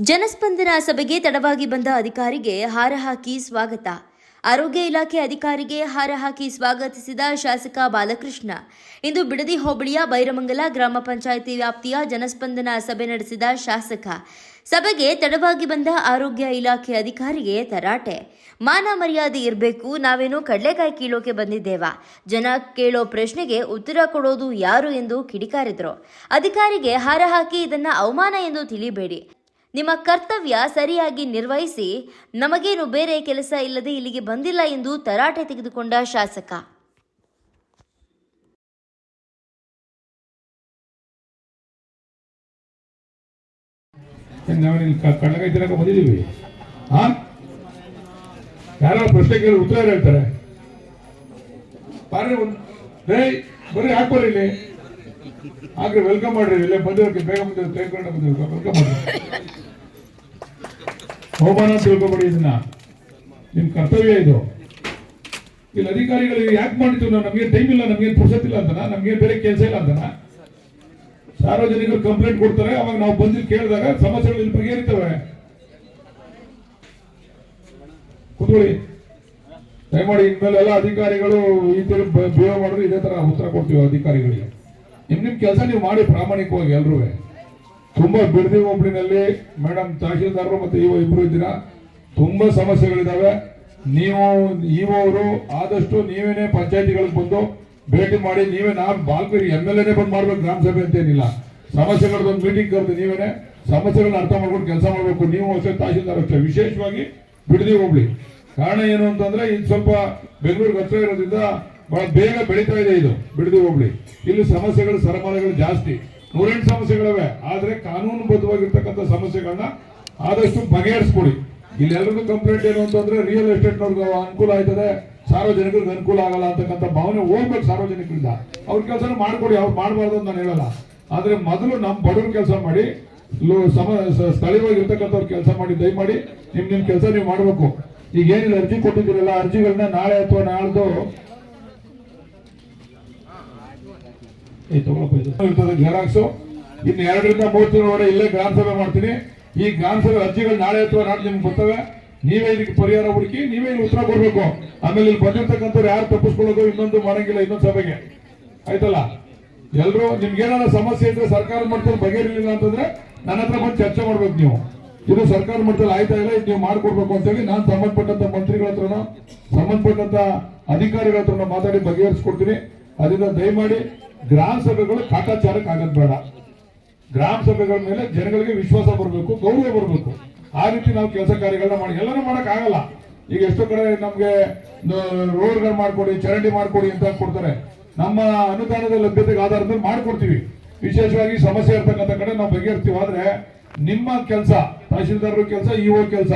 ಜನಸ್ಪಂದನ ಸಭೆಗೆ ತಡವಾಗಿ ಬಂದ ಅಧಿಕಾರಿಗೆ ಹಾರ ಹಾಕಿ ಸ್ವಾಗತ. ಆರೋಗ್ಯ ಇಲಾಖೆ ಅಧಿಕಾರಿಗೆ ಹಾರ ಹಾಕಿ ಸ್ವಾಗತಿಸಿದ ಶಾಸಕ ಬಾಲಕೃಷ್ಣ. ಇಂದು ಬಿಡದಿ ಹೋಬಳಿಯ ಬೈರಮಂಗಲ ಗ್ರಾಮ ಪಂಚಾಯಿತಿ ವ್ಯಾಪ್ತಿಯ ಜನಸ್ಪಂದನ ಸಭೆ ನಡೆಸಿದ ಶಾಸಕ. ಸಭೆಗೆ ತಡವಾಗಿ ಬಂದ ಆರೋಗ್ಯ ಇಲಾಖೆ ಅಧಿಕಾರಿಗೆ ತರಾಟೆ. ಮಾನ ಮರ್ಯಾದೆ ಇರಬೇಕು, ನಾವೇನು ಕಡಲೆಕಾಯಿ ಕೀಳೋಕೆ ಬಂದಿದ್ದೇವಾ? ಜನ ಕೇಳೋ ಪ್ರಶ್ನೆಗೆ ಉತ್ತರ ಕೊಡೋದು ಯಾರು ಎಂದು ಕಿಡಿಕಾರಿದ್ರು. ಅಧಿಕಾರಿಗೆ ಹಾರ ಹಾಕಿ ಇದನ್ನ ಅವಮಾನ ಎಂದು ತಿಳಿಬೇಡಿ. ನಿಮ್ಮ ಕರ್ತವ್ಯ ಸರಿಯಾಗಿ ನಿರ್ವಹಿಸಿ, ನಮಗೇನು ಬೇರೆ ಕೆಲಸ ಇಲ್ಲದೆ ಇಲ್ಲಿಗೆ ಬಂದಿಲ್ಲ ಎಂದು ತರಾಟೆ ತೆಗೆದುಕೊಂಡ ಶಾಸಕ. ಯಾರೋ ಪ್ರಶ್ನೆ ಕೇಳಿ ಉತ್ತರ ಹೇಳ್ತಾರೆ. ಬರ್ರಿ ಹಾಕ್ಬರ್ರಿ ಇಲ್ಲಿ. ಹಾಕ್ರಿ ವೆಲ್ಕಮ್ ಮಾಡ್ರಿ, ಇಲ್ಲೇ ಬಂದಿರೋಕೆ ಬೇಗ ಬಂದಿರೋ ತೆಗೆದುಕೊಂಡು ಬಂದಿರೋ ವೆಲ್ಕಮ್ ಮಾಡ್ರಿ. ಅಂತ ತಿಳ್ಕೊಬೇಡಿ ಇದನ್ನ. ನಿಮ್ ಕರ್ತವ್ಯ ಇದು. ಇಲ್ಲಿ ಅಧಿಕಾರಿಗಳು ಯಾಕೆ ಮಾಡಿದ್ರು ನಾವು ನಮ್ಗೆ ಟೈಮ್ ಇಲ್ಲ ನಮ್ಗೆ ಪುರ್ಸತ್ತಿಲ್ಲ ಅಂತನ? ನಮ್ಗೆ ಬೇರೆ ಕೆಲಸ ಇಲ್ಲ ಅಂತನ? ಸಾರ್ವಜನಿಕರು ಕಂಪ್ಲೇಂಟ್ ಕೊಡ್ತಾರೆ, ಅವಾಗ ನಾವು ಬಂದು ಕೇಳಿದಾಗ ಸಮಸ್ಯೆಗಳು ಇಲ್ಲಿ ಬಗೆಹರಿತವೆ ಕುತ್ಕೊಳ್ಳಿ. ದಯಮಾಡಿ ಇನ್ಮೇಲೆ ಎಲ್ಲ ಅಧಿಕಾರಿಗಳು ಈ ತರ ಬಿಹೇವ್ ಮಾಡಿದ್ರೆ ಇದೇ ತರ ಉತ್ತರ ಕೊಡ್ತೀವಿ ಅಧಿಕಾರಿಗಳಿಗೆ. ನಿಮ್ ನಿಮ್ ಕೆಲಸ ನೀವು ಮಾಡಿ ಪ್ರಾಮಾಣಿಕವಾಗಿ ಎಲ್ರೂ ತುಂಬಾ ಬಿಡದಿ ಒಬ್ಬಳಿನಲ್ಲಿ ಮೇಡಮ್ ತಹಶೀಲ್ದಾರರು ಮತ್ತೆ ಇವ ಇಬ್ರು ಇದ್ದೀರಾ? ತುಂಬಾ ಸಮಸ್ಯೆಗಳಿದಾವೆ. ನೀವು ಇವರು ಆದಷ್ಟು ನೀವೇನೆ ಪಂಚಾಯತಿಗಳಿಗೆ ಬಂದು ಭೇಟಿ ಮಾಡಿ, ನೀವೇ ನಾನ್ ಬಾಲ್ಕರಿ ಎಂ ಎಲ್ ಎನೇ ಬಂದು ಮಾಡ್ಬೇಕು ಗ್ರಾಮ ಸಭೆ ಅಂತೇನಿಲ್ಲ ಒಂದು ಮೀಟಿಂಗ್ ಕರೆದು ನೀವೇನೆ ಸಮಸ್ಯೆಗಳನ್ನ ಅರ್ಥ ಮಾಡ್ಕೊಂಡು ಕೆಲಸ ಮಾಡಬೇಕು. ನೀವು ಅಷ್ಟೇ, ತಹಶೀಲ್ದಾರ್ ಅಷ್ಟೇ. ವಿಶೇಷವಾಗಿ ಬಿಡದಿ ಹೋಗ್ಲಿ ಕಾರಣ ಏನು ಅಂತಂದ್ರೆ, ಇದು ಸ್ವಲ್ಪ ಬೆಂಗಳೂರಿಗೆ ಹತ್ರ ಇರೋದ್ರಿಂದ ಬಹಳ ಬೇಗ ಬೆಳೀತಾ ಇದೆ ಇದು. ಬಿಡದಿ ಹೋಗ್ಲಿ. ಇಲ್ಲಿ ಸಮಸ್ಯೆಗಳು, ಸರಮಾಲೆಗಳು ಜಾಸ್ತಿ. ನೂರೆಂಟು ಸಮಸ್ಯೆಗಳಿವೆ. ಆದ್ರೆ ಕಾನೂನುಬದ್ಧವಾಗಿರ್ತಕ್ಕಂಥ ಸಮಸ್ಯೆಗಳನ್ನ ಆದಷ್ಟು ಬಗೆಹರಿಸ್ಕೊಡಿ. ಇಲ್ಲಿ ಎಲ್ರಿಗೂ ಕಂಪ್ಲೇಂಟ್ ಏನು ಅಂತಂದ್ರೆ ರಿಯಲ್ ಎಸ್ಟೇಟ್ ನವ್ರಿಗೆ ಅನುಕೂಲ ಆಯ್ತದೆ. ಸಾರ್ವಜನಿಕರಿಗೆ ಅನುಕೂಲ ಆಗಲ್ಲ ಅಂತಕ್ಕಂಥ ಭಾವನೆ ಹೋಗ್ಬೇಕು ಸಾರ್ವಜನಿಕರಿಂದ. ಅವ್ರ ಕೆಲಸ ಮಾಡ್ಕೊಡಿ. ಅವ್ರು ಮಾಡಬಾರ್ದು ಅಂತ ನಾನು ಹೇಳಲ್ಲ. ಆದ್ರೆ ಮೊದಲು ನಮ್ಮ ಬಡವ್ರ ಕೆಲಸ ಮಾಡಿ ಸಮ ಸ್ಥಳೀಯವಾಗಿರ್ತಕ್ಕಂಥವ್ರು ಕೆಲಸ ಮಾಡಿ, ದಯಮಾಡಿ ನಿಮ್ ನಿಮ್ ಕೆಲಸ ನೀವು ಮಾಡಬೇಕು. ಈಗ ಏನಿಲ್ಲ ಅರ್ಜಿ ಕೊಟ್ಟಿದ್ದೀರಲ್ಲ ಅರ್ಜಿಗಳನ್ನ ನಾಳೆ ಅಥವಾ ನಾಳ್ದು ಜೆರಾಕ್ಸು ಇನ್ನು ಎರಡರಿಂದ ಮೂರು ತಿಂಗಳವರೆಗೆ ಇಲ್ಲೇ ಗ್ರಾಮ ಸಭೆ ಮಾಡ್ತೀನಿ. ಈ ಗ್ರಾಮ ಸಭೆ ಅರ್ಜಿಗಳು ನಾಳೆ ಅಥವಾ ನಾಳೆ ನಿಮ್ಗೆ ಬರ್ತವೆ. ನೀವೇ ಇದಕ್ಕೆ ಪರಿಹಾರ ಹುಡುಕಿ, ನೀವೇ ಇಲ್ಲಿ ಉತ್ತರ ಕೊಡಬೇಕು. ಆಮೇಲೆ ಇಲ್ಲಿ ಬಂದಿರ್ತಕ್ಕಂಥವ್ರು ಯಾರು ತಪ್ಪಿಸ್ಕೊಳ್ಳೋದು, ಇನ್ನೊಂದು ಮಾಡಂಗಿಲ್ಲ ಇನ್ನೊಂದು ಸಭೆಗೆ. ಆಯ್ತಲ್ಲ? ಎಲ್ರು, ನಿಮ್ಗೆ ಏನಾರ ಸಮಸ್ಯೆ ಇದ್ರೆ ಸರ್ಕಾರ ಮಟ್ಟದಲ್ಲಿ ಬಗೆಹರಿಲಿಲ್ಲ ಅಂತಂದ್ರೆ ನನ್ನ ಹತ್ರ ಬಂದು ಚರ್ಚೆ ಮಾಡ್ಬೇಕು ನೀವು. ಇದು ಸರ್ಕಾರ ಮಟ್ಟದಲ್ಲಿ ಆಯ್ತಾ ಇಲ್ಲ, ಇದು ನೀವು ಮಾಡ್ಕೊಡ್ಬೇಕು ಅಂತೇಳಿ ನಾನು ಸಂಬಂಧಪಟ್ಟಂತ ಮಂತ್ರಿಗಳ ಹತ್ರನೋ ಸಂಬಂಧಪಟ್ಟಂತ ಅಧಿಕಾರಿಗಳ ಹತ್ರನೋ ಮಾತಾಡಿ ಬಗೆಹರಿಸ್ಕೊಡ್ತೀನಿ. ಅದರಿಂದ ದಯಮಾಡಿ ಗ್ರಾಮ ಸಭೆಗಳು ಕಾಟಾಚಾರಕ್ಕೆ ಆಗದ್ ಬೇಡ. ಗ್ರಾಮ ಸಭೆಗಳ ಮೇಲೆ ಜನಗಳಿಗೆ ವಿಶ್ವಾಸ ಬರಬೇಕು, ಗೌರವ ಬರಬೇಕು. ಆ ರೀತಿ ನಾವು ಕೆಲಸ ಕಾರ್ಯಗಳನ್ನ ಮಾಡಿ ಎಲ್ಲರೂ ಮಾಡಕ್ ಆಗಲ್ಲ. ಈಗ ಎಷ್ಟೋ ಕಡೆ ನಮ್ಗೆ ರೋಡ್ಗಳು ಮಾಡ್ಕೊಡಿ, ಚರಂಡಿ ಮಾಡ್ಕೊಡಿ ಅಂತ ಕೊಡ್ತಾರೆ. ನಮ್ಮ ಅನುದಾನದ ಲಭ್ಯತೆಗೆ ಆಧಾರದ ಮೇಲೆ ಮಾಡ್ಕೊಡ್ತೀವಿ. ವಿಶೇಷವಾಗಿ ಸಮಸ್ಯೆ ಇರ್ತಕ್ಕಂಥ ಕಡೆ ನಾವು ಬಗೆಹರಿಸ್ತೀವಿ. ಆದ್ರೆ ನಿಮ್ಮ ಕೆಲಸ, ತಹಶೀಲ್ದಾರರ ಕೆಲಸ ಇಒ ಕೆಲಸ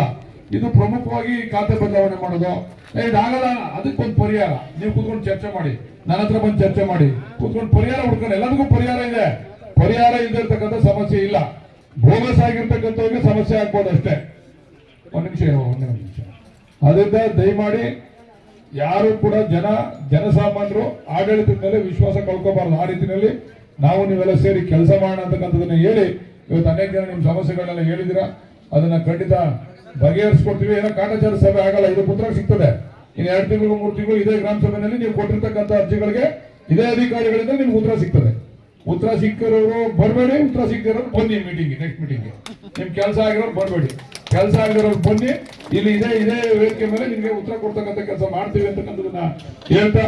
ಇದು ಪ್ರಮುಖವಾಗಿ ಖಾತೆ ಬದಲಾವಣೆ ಮಾಡೋದು. ಅದಕ್ಕೆ ಅದಕ್ಕೊಂದು ಪರಿಹಾರ. ನೀವು ಕೂತ್ಕೊಂಡು ಚರ್ಚೆ ಮಾಡಿ. ನನ್ನ ಹತ್ರ ಬಂದು ಚರ್ಚೆ ಮಾಡಿ. ಕೂತ್ಕೊಂಡು ಪರಿಹಾರ ಹುಡ್ಕೊಂಡು, ಎಲ್ಲದಕ್ಕೂ ಪರಿಹಾರ ಇದೆ. ಪರಿಹಾರ ಇಲ್ಲದೆ ಇರ್ತಕ್ಕಂಥ ಸಮಸ್ಯೆ ಇಲ್ಲ. ಬೋಗಸ್ ಆಗಿರ್ತಕ್ಕಂಥವ್ರಿಗೆ ಸಮಸ್ಯೆ ಆಗ್ಬೋದು ಅಷ್ಟೇ. ಒಂದ್ ನಿಮಿಷ ಒಂದೇ ನಿಮಿಷ. ಅದರಿಂದ ದಯಮಾಡಿ ಯಾರು ಕೂಡ ಜನ, ಜನಸಾಮಾನ್ಯರು, ಆಡಳಿತದ ಮೇಲೆ ವಿಶ್ವಾಸ ಕಳ್ಕೋಬಾರದು. ಆ ರೀತಿಯಲ್ಲಿ ನಾವು ನೀವೆಲ್ಲ ಸೇರಿ ಕೆಲಸ ಮಾಡೋಣ ಅಂತಕ್ಕಂಥದನ್ನ ಹೇಳಿ. ಇವತ್ತು ಅನೇಕ ಜನ ನಿಮ್ಮ ಸಮಸ್ಯೆಗಳನ್ನೆಲ್ಲ ಹೇಳಿದಿರ ಅದನ್ನ ಖಂಡಿತ ಬಗೆಹರಿಸ್ಕೊಡ್ತೀವಿ. ಏನೋ ಕಾಟಾಚಾರ ಸಭೆ ಆಗಲ್ಲ, ಇದು ಪುತ್ರ ಸಿಗ್ತದೆ. ಇನ್ನು ಎರಡು ತಿಂಗಳು, ಮೂರು ತಿಂಗಳು ಇದೇ ಗ್ರಾಮ ಸಭೆಯಲ್ಲಿ ನೀವು ಕೊಟ್ಟಿರ್ತಕ್ಕಂಥ ಅರ್ಜಿಗಳಿಗೆ ಇದೇ ಅಧಿಕಾರಿಗಳಿಂದ ನಿಮ್ಗೆ ಉತ್ತರ ಸಿಗ್ತದೆ. ಉತ್ತರ ಸಿಕ್ಕಿರೋರು ಬರಬೇಡಿ, ಉತ್ತರ ಸಿಕ್ಕಿರೋರು ಬನ್ನಿ ಮೀಟಿಂಗ್ ನೆಕ್ಸ್ಟ್ ಮೀಟಿಂಗ್ ನಿಮ್ ಕೆಲಸ ಆಗಿರೋರು ಬರಬೇಡಿ. ಕೆಲಸ ಆಗಿರೋರು ಬನ್ನಿ, ಇಲ್ಲಿ ಇದೇ ಇದೇ ವೇದಿಕೆ ಮೇಲೆ ನಿಮಗೆ ಉತ್ತರ ಕೊಡ್ತಕ್ಕಂಥ ಕೆಲಸ ಮಾಡ್ತೀವಿ ಅಂತಕ್ಕಂಥದನ್ನ ಹೇಳ್ತಾ